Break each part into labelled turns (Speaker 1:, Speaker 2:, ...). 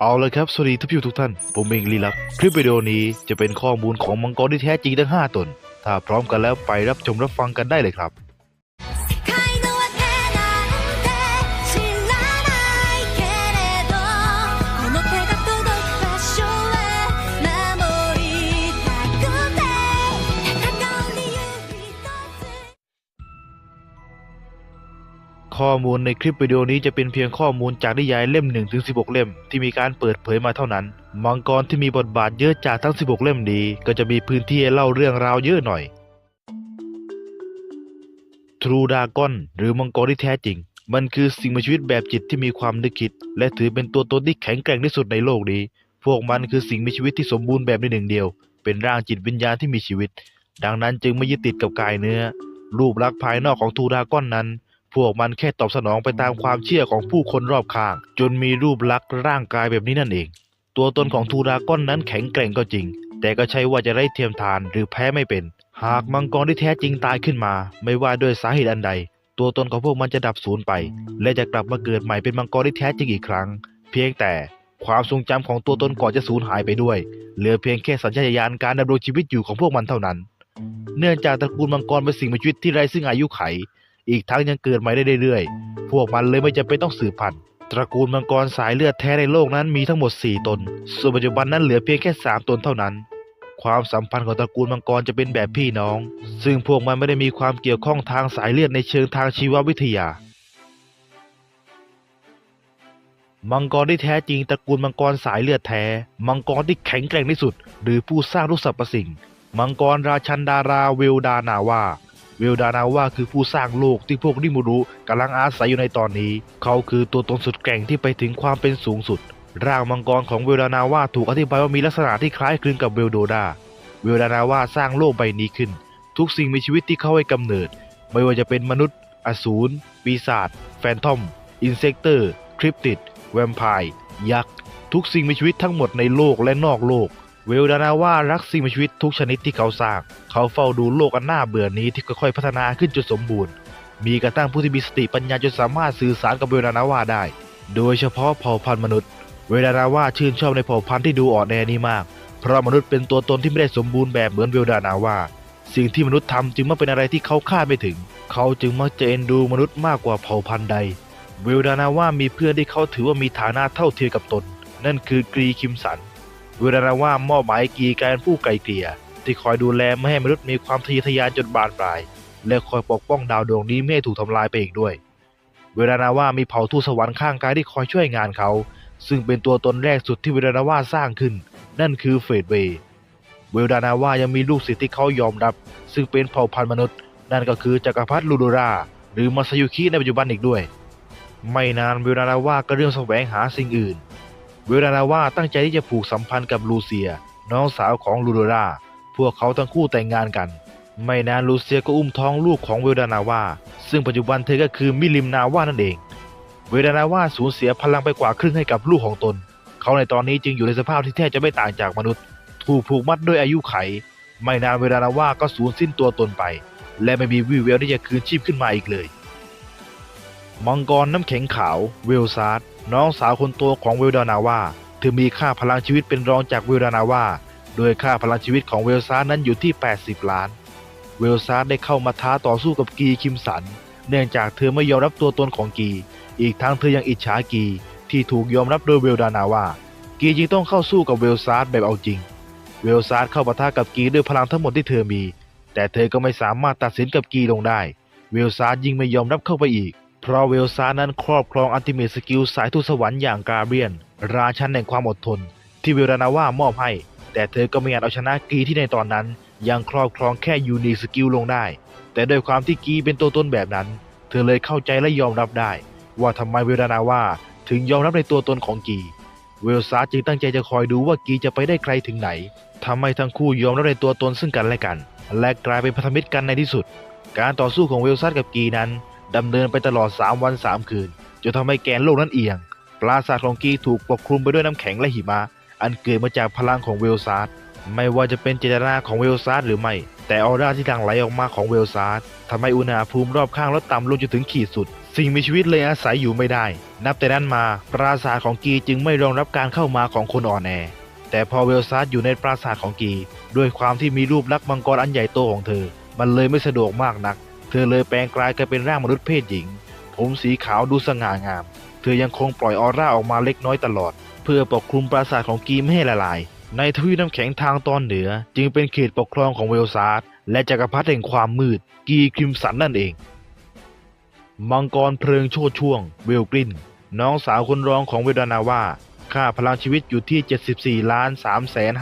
Speaker 1: เอาเลยครับ สวัสดีทุกผู้ชมทุกท่าน ผมเองลีลัก คลิปวิดีโอนี้จะเป็นข้อมูลของมังกรที่แท้จริงทั้ง 5 ตน ถ้าพร้อมกันแล้วไปรับชมรับฟังกันได้เลยครับ ข้อมูลในคลิปวิดีโอนี้จะเป็นเพียงข้อมูลจากนิยายเล่ม1ถึง16 เล่ม ที่มีการเปิดเผยมาเท่านั้น มังกรที่มีบทบาทเยอะจากทั้ง 16 เล่มนี้ ก็จะมีพื้นที่ให้เล่าเรื่องราวเยอะหน่อย ทรูดากอน หรือมังกรที่แท้จริง มันคือสิ่งมีชีวิตแบบจิตที่มีความนึกคิด และถือเป็นตัวตนที่แข็งแกร่งที่สุดในโลกนี้ พวกมันคือสิ่งมีชีวิตที่สมบูรณ์แบบในหนึ่งเดียว เป็นร่างจิตวิญญาณที่มีชีวิต ดังนั้นจึงไม่ยึดติดกับกายเนื้อ รูปลักษณ์ภายนอกของทรูดากอนนั้น พวกมันแค่ตอบสนองไปตามความเชื่อของผู้คนรอบข้าง จนมีรูปลักษณ์ร่างกายแบบนี้นั่นเอง ตัวตนของทูดากอนนั้นแข็งแกร่งก็จริง แต่ก็ใช่ว่าจะไร้เทียมทานหรือแพ้ไม่เป็น หากมังกรที่แท้จริงตายขึ้นมา ไม่ว่าด้วยสาเหตุอันใด ตัวตนของพวกมันจะดับสูญไป และจะกลับมาเกิดใหม่เป็นมังกรที่แท้จริงอีกครั้ง เพียงแต่ความทรงจำของตัวตนก่อนจะสูญหายไปด้วย เหลือเพียงแค่สัญชาตญาณการดำรงชีวิตอยู่ของพวกมันเท่านั้น เนื่องจากตระกูลมังกรเป็นสิ่งมีชีวิตที่ไร้ซึ่งอายุไข อีกทั้งยังเกิดใหม่ได้เรื่อยๆ พวกมันเลยไม่จำเป็นต้องสืบพันธุ์ ตระกูลมังกรสายเลือดแท้ในโลกนั้นมีทั้งหมด 4 ตน ส่วนปัจจุบันนั้นเหลือเพียงแค่ 3 ตนเท่านั้น ความสัมพันธ์ของตระกูลมังกรจะเป็นแบบพี่น้อง ซึ่งพวกมันไม่ได้มีความเกี่ยวข้องทางสายเลือดในเชิงทางชีววิทยามังกรที่แท้จริงตระกูลมังกรสายเลือดแท้ มังกรที่แข็งแกร่งที่สุด หรือผู้สร้างทุกสรรพสิ่ง มังกรราชันดาราเวลดานาวา เวลดานาว่าคือผู้สร้างโลกที่พวกนิมูรุกำลังอาศัยอยู่ในตอนนี้ เขาคือตัวตนสุดแกร่งที่ไปถึงความเป็นสูงสุด ร่างมังกรของเวลดานาว่าถูกอธิบายว่ามีลักษณะที่คล้ายคลึงกับเวลโดดา เวลดานาว่าสร้างโลกใบนี้ขึ้น ทุกสิ่งมีชีวิตที่เขาให้กำเนิด ไม่ว่าจะเป็นมนุษย์ อสูร ปีศาจ แฟนทอม อินเซกเตอร์ คริปติด แวมไพร์ ยักษ์ ทุกสิ่งมีชีวิตทั้งหมดในโลกและนอกโลก เวลดานาว่ารักสิ่งมีชีวิตทุกชนิดที่เขาสร้าง เขาเฝ้าดูโลกอันน่าเบื่อนี้ที่ค่อยๆพัฒนาขึ้นจนสมบูรณ์ มีกระทั่งผู้ที่มีสติปัญญาจนสามารถสื่อสารกับเวลดานาว่าได้ โดยเฉพาะเผ่าพันธุ์มนุษย์ เวลดานาว่าชื่นชอบในเผ่าพันธุ์ที่ดูอ่อนแอนี้มาก เพราะมนุษย์เป็นตัวตนที่ไม่ได้สมบูรณ์แบบเหมือนเวลดานาว่า สิ่งที่มนุษย์ทำจึงไม่เป็นอะไรที่เขาคาดไม่ถึง เขาจึงมักจะเอ็นดูมนุษย์มากกว่าเผ่าพันธุ์ใด เวลดานาว่ามีเพื่อนที่เขาถือว่ามีฐานะเท่าเทียมกับตน นั่นคือกรีคิมสัน เวลดาว่ามอบหมายกีกายเป็นผู้ไกลเกลี่ย ที่คอยดูแลไม่ให้มนุษย์มีความทะเยอทะยานจนบานปลาย และคอยปกป้องดาวดวงนี้ไม่ให้ถูกทำลายไปอีกด้วย เวลานาว่ามีเผ่าทูตสวรรค์ข้างกายที่คอยช่วยงานเขา ซึ่งเป็นตัวตนแรกสุดที่เวลานาว่าสร้างขึ้น นั่นคือเฟดเวย์เวลานาว่ายังมีลูกศิษย์ที่เขายอมรับ ซึ่งเป็นเผ่าพันธุ์มนุษย์ นั่นก็คือจักรพรรดิลูโดราหรือมาซายุคิในปัจจุบันอีกด้วย ไม่นานเวลานาว่าก็เริ่มแสวงหาสิ่งอื่น เวลานาว่าตั้งใจที่จะผูกสัมพันธ์กับลูเซีย น้องสาวของลูโดรา พวกเขาทั้งคู่แต่งงานกัน ไม่นานลูเซียก็อุ้มท้องลูกของเวลานาว่าซึ่งปัจจุบันเธอก็คือมิลิมนาว่านั่นเอง เวลานาว่าสูญเสียพลังไปกว่าครึ่งให้กับลูกของตน เขาในตอนนี้จึงอยู่ในสภาพที่แทบจะไม่ต่างจากมนุษย์ ถูกผูกมัดด้วยอายุไข ไม่นานเวลานาว่าก็สูญสิ้นตัวตนไป และไม่มีวี่แววที่จะคืนชีพขึ้นมาอีกเลย มังกรน้ำแข็งขาวเวลซาร์ น้องสาวคนโตของเวลดานาว่าเธอมีค่าพลังชีวิตเป็นรองจากเวลดานาว่าโดยค่าพลังชีวิตของเวลซาร์นั้นอยู่ที่ 80 ล้าน เวลซาร์ได้เข้ามาท้าต่อสู้กับกีคิมสัน เนื่องจากเธอไม่ยอมรับตัวตนของกี อีกทั้งเธอยังอิจฉากีที่ถูกยอมรับโดยเวลดานาว่ากีจึงต้องเข้าสู้กับเวลซาร์แบบเอาจริง เวลซาร์เข้าปะทะกับกีด้วยพลังทั้งหมดที่เธอมี แต่เธอก็ไม่สามารถตัดสินกับกีลงได้ เวลซาร์ยิ่งไม่ยอมรับเข้าไปอีก เพราะเวลซานั้นครอบครองอัลติเมทสกิลสายทูสวรรค์อย่างกาเบียน ราชันแห่งความอดทน ที่เวลานาว่ามอบให้ แต่เธอก็ไม่อาจเอาชนะกีที่ในตอนนั้น ยังครอบครองแค่ยูนิสกิลลงได้ แต่ด้วยความที่กีเป็นตัวตนแบบนั้น เธอเลยเข้าใจและยอมรับได้ ว่าทำไมเวลานาว่าถึงยอมรับในตัวตนของกีเวลซาจึงตั้งใจจะคอยดูว่ากีจะไปได้ไกลถึงไหนทำให้ทั้งคู่ยอมรับในตัวตนซึ่งกันและกัน และกลายเป็นพันธมิตรกันในที่สุด การต่อสู้ของเวลซากับกีนั้น ดำเนินไปตลอด 3 วัน 3 คืน จนทำให้แกนโลกนั้นเอียง ปราสาทของกีถูกปกคลุมไปด้วยน้ำแข็งและหิมะ อันเกิดมาจากพลังของเวลซาร์ดไม่ว่าจะเป็นเจตนาของเวลซาร์ดหรือไม่ แต่ออร่าที่หลั่งไหลออกมาของเวลซาร์ดทำให้อุณหภูมิรอบข้างลดต่ำลงจนถึงขีดสุด สิ่งมีชีวิตเลยอาศัยอยู่ไม่ได้ นับแต่นั้นมาปราสาทของกีจึงไม่รองรับการเข้ามาของคนอ่อนแอ แต่พอเวลซาร์ดอยู่ในปราสาทของกี ด้วยความที่มีรูปลักษณ์มังกรอันใหญ่โตของเธอ มันเลยไม่สะดวกมากนัก เธอเลยแปลงกลายกลายเป็นร่างมนุษย์เพศหญิง ผมสีขาวดูสง่างาม เธอยังคงปล่อยออร่าออกมาเล็กน้อยตลอด เพื่อปกคลุมปราสาทของกีมให้ละลาย ในทวีปน้ำแข็งทางตอนเหนือ จึงเป็นเขตปกครองของเวลซาร์และจักรพรรดิแห่งความมืด กีคริมสันนั่นเอง มังกรเพลิงโชดช่วง เวลกรินน้องสาวคนรองของเวดานาว่าค่าพลังชีวิตอยู่ที่ 74ล้าน3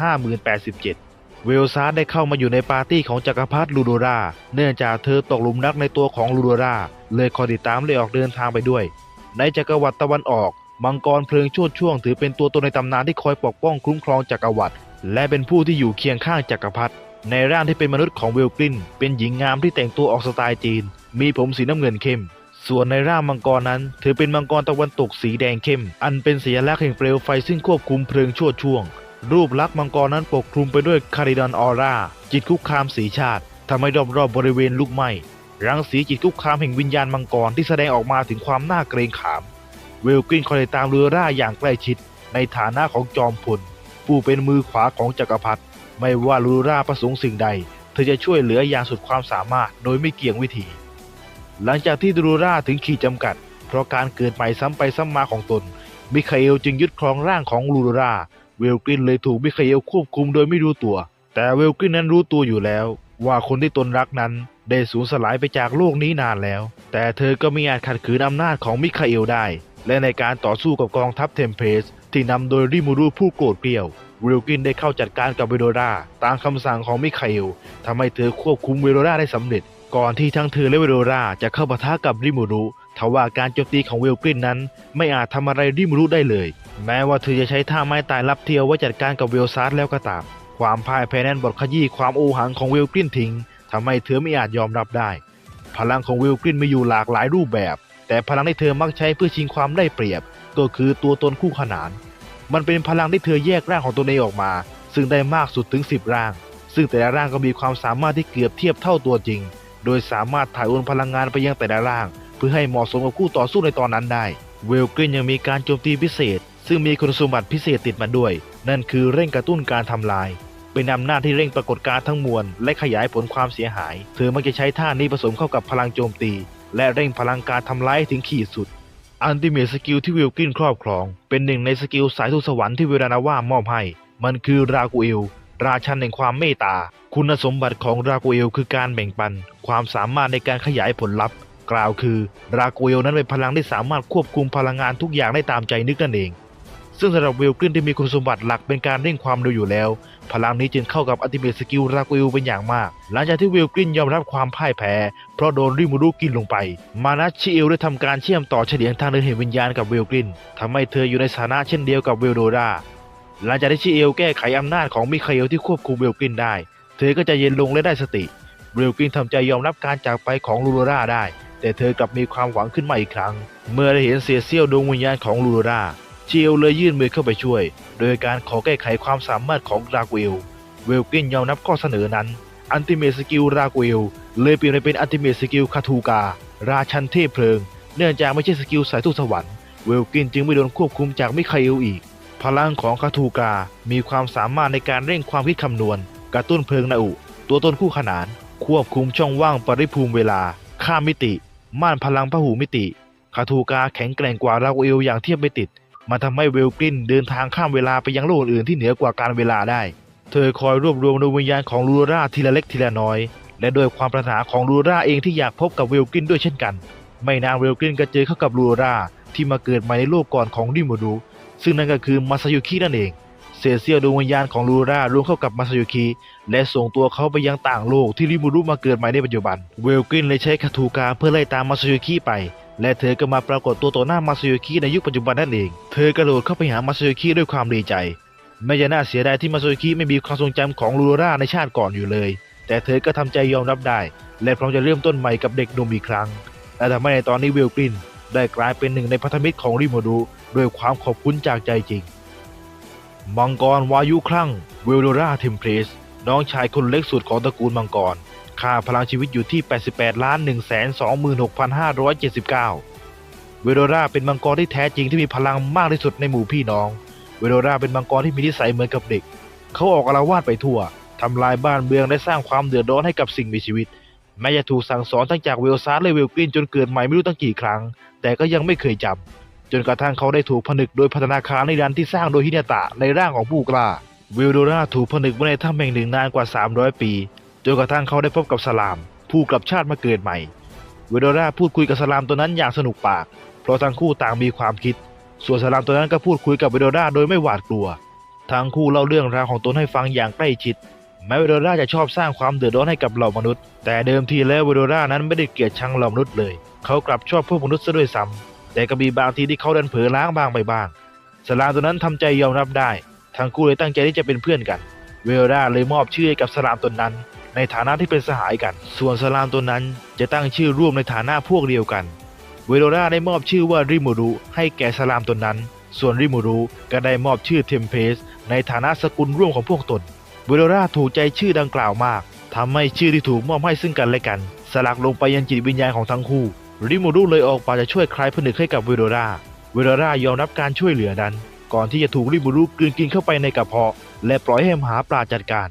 Speaker 1: 5 0 8 7 เวลซาร์ได้เข้ามาอยู่ในปาร์ตี้ของจักรพรรดิลูโดราเนื่องจากเธอตกหลุมรักในตัวของลูโดราเลยคอยติดตามเลยออกเดินทางไปด้วย ในจักรวรรดิตะวันออก มังกรเพลิงโชดช่วงถือเป็นตัวตนในตำนานที่คอยปกป้องคุ้มครองจักรวรรดิและเป็นผู้ที่อยู่เคียงข้างจักรพรรดิในร่างที่เป็นมนุษย์ของเวลกรินเป็นหญิงงามที่แต่งตัวออกสไตล์จีน มีผมสีน้ำเงินเข้ม ส่วนในร่างมังกรนั้น ถือเป็นมังกรตะวันตกสีแดงเข้ม อันเป็นสัญลักษณ์แห่งเปลวไฟซึ่งควบคุมเพลิงโชดช่วง รูปลักษณ์มังกรนั้นปกคลุมไปด้วยคาริดอนออร่า จิตคุกคามสีชาติทำให้รอบๆบริเวณลุกไหม้รังสีจิตคุกคามแห่งวิญญาณมังกรที่แสดงออกมาถึงความน่าเกรงขาม เวลกินคอยตามเรือร่าอย่างใกล้ชิด ในฐานะของจอมพลผู้เป็นมือขวาของจักรพรรดิไม่ว่าลูร่าประสงค์สิ่งใด เธอจะช่วยเหลืออย่างสุดความสามารถโดยไม่เกี่ยงวิธี หลังจากที่ดูร่าถึงขีดจำกัด เพราะการเกิดใหม่ซ้ำไปซ้ำมาของตนมิคาเอลจึงยึดครองร่างของลูร่า เวลกินเลยถูกมิคาเอลควบคุมโดยไม่รู้ตัว แต่เวลกินนั้นรู้ตัวอยู่แล้ว ว่าคนที่ตนรักนั้นได้สูญสลายไปจากโลกนี้นานแล้ว แต่เธอก็ไม่อาจขัดขืนอำนาจของมิคาเอลได้ และในการต่อสู้กับกองทัพเทมเพสที่นำโดยริมูรุผู้โกรธเกรี้ยวเวลกินได้เข้าจัดการกับเวโดราตามคำสั่งของมิคาเอลทำให้เธอควบคุมเวโดราได้สำเร็จ ก่อนที่ทั้งเธอและเวโดราจะเข้าปะทะกับริมูรุ ทว่าการโจมตีของเวลกรินนั้น ไม่อาจทำอะไรริมูรุได้เลย แม้ว่าเธอจะใช้ท่าไม้ตายลับเทียวไว้จัดการกับเวลซาร์แล้วก็ตาม ความพ่ายแพ้นั้นบดขยี้ความโอหังของเวลกรินทิ้งทำให้เธอไม่อาจยอมรับได้ พลังของเวลกรินมีอยู่หลากหลายรูปแบบ แต่พลังที่เธอมักใช้เพื่อชิงความได้เปรียบ ก็คือตัวตนคู่ขนาน มันเป็นพลังที่เธอแยกร่างของตนเองออกมา ซึ่งได้มากสุดถึง 10 ร่าง ซึ่งแต่ละร่างก็มีความสามารถที่เกือบเทียบเท่าตัวจริง โดยสามารถถ่ายโอนพลังงานไปยังแต่ละร่าง พื่อให้เหมาะสมกับคู่ต่อสู้ในตอนนั้นได้ เวลกรินยังมีการโจมตีพิเศษ ซึ่งมีคุณสมบัติพิเศษติดมาด้วย นั่นคือเร่งกระตุ้นการทำลาย เป็นอำนาจที่เร่งปรากฏการ์ทั้งมวล และขยายผลความเสียหาย เธอมักจะใช้ท่านี้ผสมเข้ากับพลังโจมตี และเร่งพลังการทำลายถึงขีดสุดอันติเมทสกิลที่วิลกินครอบครอง เป็นหนึ่งในสกิลสายทูสวรรค์ที่เวลานาว่ามอบให้ มันคือรากูเอลราชันแห่งความเมตตา คุณสมบัติของรากูเอลคือการแบ่งปัน ความสามารถในการขยายผลลัพธ์ กล่าวคือรากูเอลนั้นเป็นพลังที่สามารถควบคุมพลังงานทุกอย่างได้ตามใจนึกนั่นเอง ซึ่งสำหรับวิลกินที่มีคุณสมบัติหลักเป็นการเร่งความเร็วอยู่แล้ว พลังนี้จึงเข้ากับอัติเมทสกิลรากูเอลเป็นอย่างมาก หลังจากที่วิลกินยอมรับความพ่ายแพ้ เพราะโดนริมูรุกินลงไป มานัชชิเอลได้ทำการเชื่อมต่อเฉลียงทางเดินแห่งวิญญาณกับวิลกินทำให้เธออยู่ในสถานะเช่นเดียวกับวิลโดราหลังจากที่ชิเอลแก้ไขอำนาจของมิคาเอลที่ควบคุมวิลกินได้ เธอก็จะเย็นลงและได้สติวิลกินทำใจยอมรับการจากไปของลูโดราได้ แต่เธอกลับมีความหวังขึ้นมาอีกครั้ง เมื่อได้เห็นเสียเสี้ยวดวงวิญญาณของลูราชิเอลเลยยื่นมือเข้าไปช่วย โดยการขอแก้ไขความสามารถของรากูเอลเวลกินยอมรับข้อเสนอนั้น อันติเมสกิลรากูเอลเลยเปลี่ยนไปเป็นอันติเมสกิลคาทูกา ราชันเทพเพลิง เนื่องจากไม่ใช่สกิลสายทูตสวรรค์เวลกินจึงไม่โดนควบคุมจากมิคาเอลอีก พลังของคาทูกา มีความสามารถในการเร่งความคิดคำนวณ กระตุ้นเพลิงนาอุ ตัวตนคู่ขนาน ควบคุมช่องว่างปริภูมิเวลา ข้ามมิติ ม่านพลังพหูมิติ คาทูกาแข็งแกร่งกว่ารากูเอลอย่างเทียบไม่ติด มันทำให้เวลกรินเดินทางข้ามเวลาไปยังโลกอื่นที่เหนือกว่าการเวลาได้ เธอคอยรวบรวมดวงวิญญาณของลูราทีละเล็กทีละน้อย และโดยความปรารถนาของลูราเองที่อยากพบกับเวลกินด้วยเช่นกัน ไม่นานเวลกินก็เจอเข้ากับลูราที่มาเกิดใหม่ในโลกก่อนของริมูรุซึ่งนั่นก็คือมาซายุคินั่นเอง เศษเสี้ยวดวงวิญญาณของลูรารวมเข้ากับมาซายุคิและส่งตัวเขาไปยังต่างโลกที่ริมูรุมาเกิดใหม่ในปัจจุบัน เวลกินเลยใช้คาทูกาเพื่อไล่ตามมาซายุคิไป และเธอก็มาปรากฏตัวต่อหน้ามาซายุคิในยุคปัจจุบันนั่นเอง เธอกระโดดเข้าไปหามาซายุคิด้วยความดีใจไม่จะน่าเสียดายที่มาโซคิไม่มีความทรงจำของลูราในชาติก่อนอยู่เลย แต่เธอก็ทำใจยอมรับได้ และพร้อมจะเริ่มต้นใหม่กับเด็กหนุ่มอีกครั้งและทำให้ในตอนนี้วิลกินได้กลายเป็นหนึ่งในพันธมิตรของริโมดูด้วยความขอบคุณจากใจจริง มังกรวายุคลั่งเวลโดราเทมเพลสน้องชายคนเล็กสุดของตระกูลมังกร ค่าพลังชีวิตอยู่ที่ 88ล้าน1 2 6 5 7 9 เวโดราเป็นมังกรที่แท้จริงที่มีพลังมากที่สุดในหมู่พี่น้อง เวโดราเป็นมังกรที่มีนิสัยเหมือนกับเด็ก เขาออกอาละวาดไปทั่ว ทำลายบ้านเมืองและสร้างความเดือดร้อนให้กับสิ่งมีชีวิต แม้จะถูกสั่งสอนตั้งจากเวลซาร์และเวลกลินจนเกิดใหม่ไม่รู้ตั้งกี่ครั้ง แต่ก็ยังไม่เคยจำ จนกระทั่งเขาได้ถูกผนึกโดยพัฒนาคารในดันที่สร้างโดยฮินาตะในร่างของผู้กล้าเวลโดราถูกผนึกไว้ในถ้ำแห่งหนึ่งนานกว่า 300 ปีจนกระทั่งเขาได้พบกับสลาม ผู้กลับชาติมาเกิดใหม่เวโดราพูดคุยกับสลามตัวนั้นอย่างสนุกปาก เพราะทั้งคู่ต่างมีความคิด ส่วนสลามตัวนั้นก็พูดคุยกับเวโดราโดยไม่หวาดกลัว ทั้งคู่เล่าเรื่องราวของตนให้ฟังอย่างใกล้ชิดแม้เวโดราจะชอบสร้างความเดือดร้อนให้กับเหล่ามนุษย์ แต่เดิมทีแล้วเวโดรานั้นไม่ได้เกลียดชังเหล่ามนุษย์เลย เขากลับชอบพวกมนุษย์ซะด้วยซ้ำ แต่ก็มีบางทีที่เขาดินเผลอล้างบางไปบ้างสลามตัวนั้นทำใจยอมรับได้ ทั้งคู่เลยตั้งใจที่จะเป็นเพื่อนกัน เวโดราเลยมอบชื่อให้กับสลามตัวนั้น ในฐานะที่เป็นสหายกัน ส่วนสลามตัวนั้นจะตั้งชื่อร่วมในฐานะพวกเดียวกัน เวโดราได้มอบชื่อว่าริมูรุให้แก่สลามตัวนั้น ส่วนริมูรุก็ได้มอบชื่อเทมเพสในฐานะสกุลร่วมของพวกตน เวโดราถูกใจชื่อดังกล่าวมากทำให้ชื่อที่ถูกมอบให้ซึ่งกันและกัน สลักลงไปยังจิตวิญญาณของทั้งคู่ ริมูรุเลยออกปาจะช่วยคลายผนึกให้กับเวโดราเวโดรายอมรับการช่วยเหลือนั้น ก่อนที่จะถูกริมูรุกลืนกินเข้าไปในกระเพาะ และปล่อยให้มหาปราจัดการ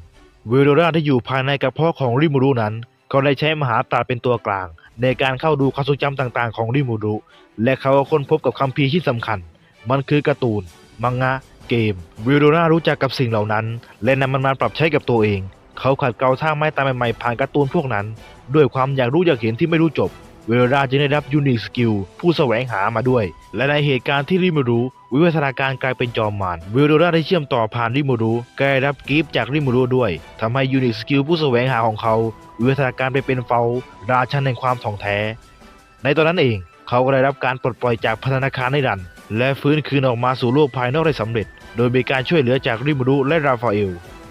Speaker 1: เวโดราที่อยู่ภายในกระเพาะของริมูรุนั้น ก็ได้ใช้มหาปราเป็นตัวกลาง ในการเข้าดูความทรงจำต่างๆ ของริมูรุและเขาก็ค้นพบกับคัมภีร์ที่สำคัญ มันคือการ์ตูน มังงะ เกมวิโดรารู้จักกับสิ่งเหล่านั้น และนำมันมาปรับใช้กับตัวเอง เขาขัดเกลาท่าไม้ตามใหม่ๆผ่านการ์ตูนพวกนั้น ด้วยความอยากรู้อยากเห็นที่ไม่รู้จบ เวโดราจึงได้รับยูนิคสกิลผู้แสวงหามาด้วย และในเหตุการณ์ที่ริมูรุวิวัฒนาการกลายเป็นจอมมารเวโดราได้เชื่อมต่อผ่านริมูรุก็ได้รับกิฟต์จากริมูรุด้วยทำให้ยูนิคสกิลผู้แสวงหาของเขาวิวัฒนาการไปเป็นเฟลราชันแห่งความถ่องแท้ ในตอนนั้นเองเขาก็ได้รับการปลดปล่อยจากพัฒนาคารในดัน และฟื้นคืนออกมาสู่โลกภายนอกได้สำเร็จ โดยมีการช่วยเหลือจากริมูรุและราฟาเอล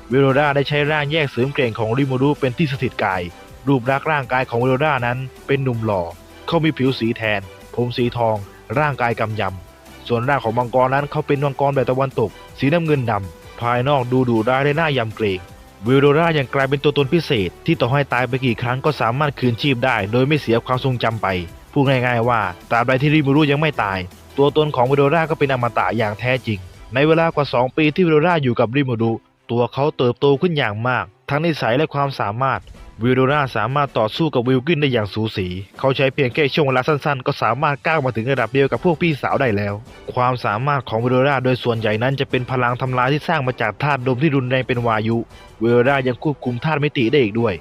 Speaker 1: เวโรดาได้ใช้ร่างแยกเสริมเกร่งของริมูรุเป็นที่สถิตกาย รูปลักษณ์ร่างกายของเวโรดานั้นเป็นหนุ่มหล่อ เขามีผิวสีแทน ผมสีทอง ร่างกายกำยำ ส่วนร่างของมังกรนั้นเขาเป็นมังกรแบบตะวันตก สีน้ำเงินดำ ภายนอกดูดุร้ายได้น่ายำเกรงเวโรรายังกลายเป็นตัวตนพิเศษ ที่ต่อให้ตายไปกี่ครั้งก็สามารถคืนชีพได้ โดยไม่เสียความทรงจำไป พูดง่ายๆว่าตราบใดที่ริมูรุยังไม่ตาย ตัวตนของเวโรราก็เป็นอมตะอย่างแท้จริง ในเวลากว่า 2 ปีที่เวโรราอยู่กับริมูรุตัวเขาเติบโตขึ้นอย่างมาก ทั้งนิสัยและความสามารถ วิโดราสามารถต่อสู้กับวิลกินได้อย่างสูสี เขาใช้เพียงแค่ช่วงเวลาสั้นๆ ก็สามารถก้าวมาถึงระดับเดียวกับพวกพี่สาวได้แล้ว ความสามารถของวิโดราโดยส่วนใหญ่นั้นจะเป็นพลังทำลายที่สร้างมาจากธาตุลมที่รุนแรงเป็นวายุ วิโดรายังควบคุมธาตุมิติได้อีกด้วย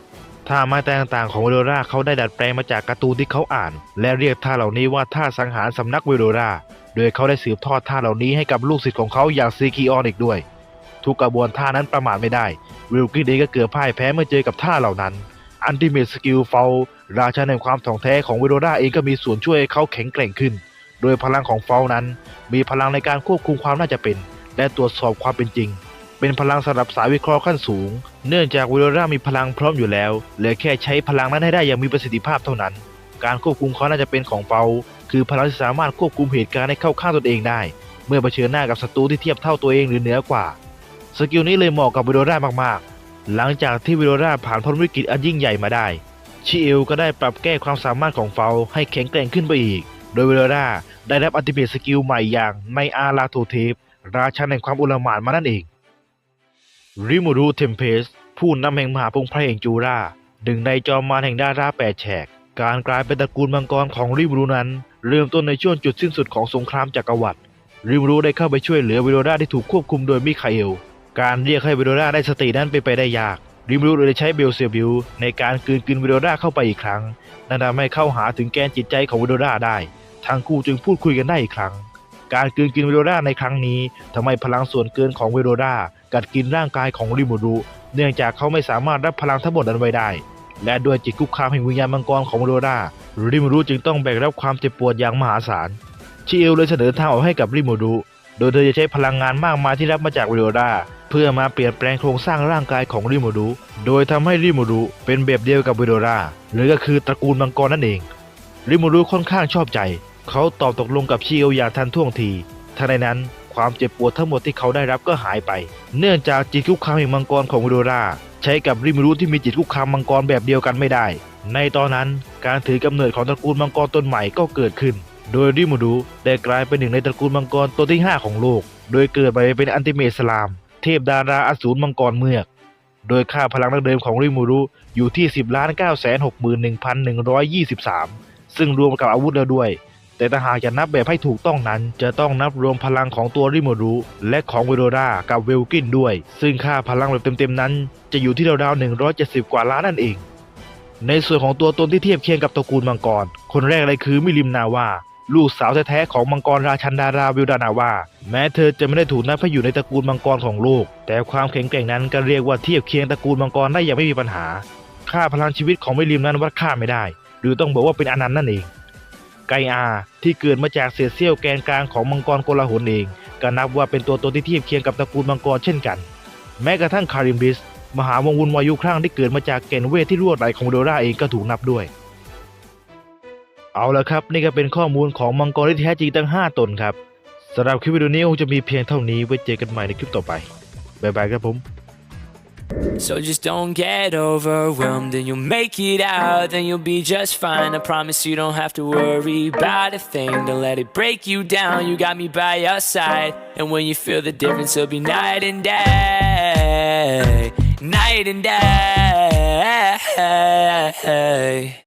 Speaker 1: ท่าไม้ต่างๆของวิโดราเขาได้ดัดแปลงมาจากการ์ตูนที่เขาอ่าน และเรียกท่าเหล่านี้ว่าท่าสังหารสำนักวิโดราโดยเขาได้สืบทอดท่าเหล่านี้ให้กับลูกศิษย์ของเขาอย่างซีคีออนอีกด้วย ทุกกระบวนท่านั้นประมาทไม่ได้ วิลกินเองก็เกือบพ่ายแพ้เมื่อเจอกับท่าเหล่านั้น อันติเม e สกิลเฟ l ราชาแห่งความถ่องแท้ของวิโรดาเองก็มีส่วนช่วยให้เขาแข็งแกร่งขึ้น โดยพลังของเฟ l นั้น มีพลังในการควบคุมความน่าจะเป็น และตรวจสอบความเป็นจริง เป็นพลังสำหรับสายวิเคราะห์ขั้นสูง เนื่องจากวิโรดามีพลังพร้อมอยู่แล้วเหลือแค่ใช้พลังนั้นให้ได้อย่างมีประสิทธิภาพเท่านั้น การควบคุมความน่าจะเป็นของเฟลคือพลังที่สามารถควบคุมเหตุการณ์ให้เข้าข้างตนเองได้ เมื่อเผชิญหน้ากับศัตรูที่เทียบเท่าตัวเองหรือเหนือกว่า สกิลนี้เลยเหมาะกับวิโดรามากๆ หลังจากที่วิโดราผ่านพ้นวิกฤตอันยิ่งใหญ่มาได้ชิเอลก็ได้ปรับแก้ความสามารถของเฟลให้แข็งแกร่งขึ้นไปอีก โดยวิโดราได้รับอัติเมทสกิลใหม่อย่างไมอาราโทเทปราชันแห่งความอุลหมานมานั่นเองริมูรุเทมเพสผู้นำแห่งมหาพงไพรแห่งจูราหนึ่งในจอมมารแห่งดาราแปดแฉก การกลายเป็นตระกูลมังกรของริมูรุนั้น เริ่มต้นในช่วงจุดสิ้นสุดของสงครามจักรวรรดิริมูรุได้เข้าไปช่วยเหลือวิโรดาที่ถูกควบคุมโดยมิคาเอล การเรียกให้วิโดราได้สตินั้นเป็นไปได้ยากริมูรุเลยใช้เบลเซบิลในการกืนกินวิโดราเข้าไปอีกครั้งนั่นทำให้เข้าหาถึงแกนจิตใจของวิโดราได้ ทั้งคู่จึงพูดคุยกันได้อีกครั้ง การกืนกินวิโดราในครั้งนี้ทำให้พลังส่วนเกินของวิโดรากัดกินร่างกายของริมูรุ เนื่องจากเขาไม่สามารถรับพลังทั้งหมดนั้นไว้ได้ และด้วยจิตคุกคามแห่งวิญญาณมังกรของวิโดราริมูรุจึงต้องแบกรับความเจ็บปวดอย่างมหาศาลชิเอลเลยเสนอทางออกให้กับริมูรุ โดยเธอจะใช้พลังงานมากมายที่รับมาจากวิโรดาเพื่อมาเปลี่ยนแปลงโครงสร้างร่างกายของริมูรุโดยทำให้ริมูรุเป็นแบบเดียวกับวิโรดาหรือก็คือตระกูลมังกรนั่นเองริมูรุค่อนข้างชอบใจ เขาตอบตกลงกับชิเอลอย่างทันท่วงทีทันใดนั้นความเจ็บปวดทั้งหมดที่เขาได้รับก็หายไป เนื่องจากจิตคุกคามแห่งมังกรของวิโรดาใช้กับริมูรุที่มีจิตคุกคามมังกรแบบเดียวกันไม่ได้ ในตอนนั้นการถือกำเนิดของตระกูลมังกรตนใหม่ก็เกิดขึ้น โดยริมูรุได้กลายเป็นหนึ่งในตระกูลมังกรตัวที่ 5 ของโลก โดยเกิดมาเป็นอันติเมตสลาม เทพดาราอสูรมังกรเมือก โดยค่าพลังนักเดิมของริมูรุอยู่ที่ 10 9 6 1 1 2 3 ซึ่งรวมกับอาวุธแล้วด้วย แต่ถ้าหากจะนับแบบให้ถูกต้องนั้น จะต้องนับรวมพลังของตัวริมูรุและของเวโรดากับเวลกินด้วย ซึ่งค่าพลังแบบเต็มๆนั้น จะอยู่ที่ราวๆ170 กว่าล้านนั่นเอง ในส่วนของตัวตนที่เทียบเคียงกับตระกูลมังกร คนแรกเลยคือมิลิมนาวา ลูกสาวแท้ๆของมังกรราชันดาราวิลดานาวา แม้เธอจะไม่ได้ถูกนับให้อยู่ในตระกูลมังกรของโลก แต่ความแข็งแกร่งนั้นก็เรียกว่าเทียบเคียงตระกูลมังกรได้อย่างไม่มีปัญหา ค่าพลังชีวิตของมิลิมนั้นวัดค่าไม่ได้ หรือต้องบอกว่าเป็นอนันต์นั่นเอง ไกอาที่เกิดมาจากเศษเสี้ยวแกนกลางของมังกรโกลาหลเองก็นับว่าเป็นตัวตนที่เทียบเคียงกับตระกูลมังกรเช่นกัน แม้กระทั่งคาริมบิสมหาวงวุนวายุครั้งที่เกิดมาจากแก่นเวทที่รั่วไหลของโดราเองก็ถูกนับด้วย เอาละครับ นี่ก็เป็นข้อมูลของมังกรที่แท้จริงตั้ง 5 ตนครับสำหรับคลิปวิดีโอนี้คงจะมีเพียงเท่านี้ไว้เจอกันใหม่ในคลิปต่อไป บ๊ายบายครับผม
Speaker 2: So just don't get overwhelmed and you'll make it out, then you'll be just fine. I promise you don't have to worry about a thing. Don't let it break you down, you got me by your side. And when you feel the difference, it'll be night and day. Night and day.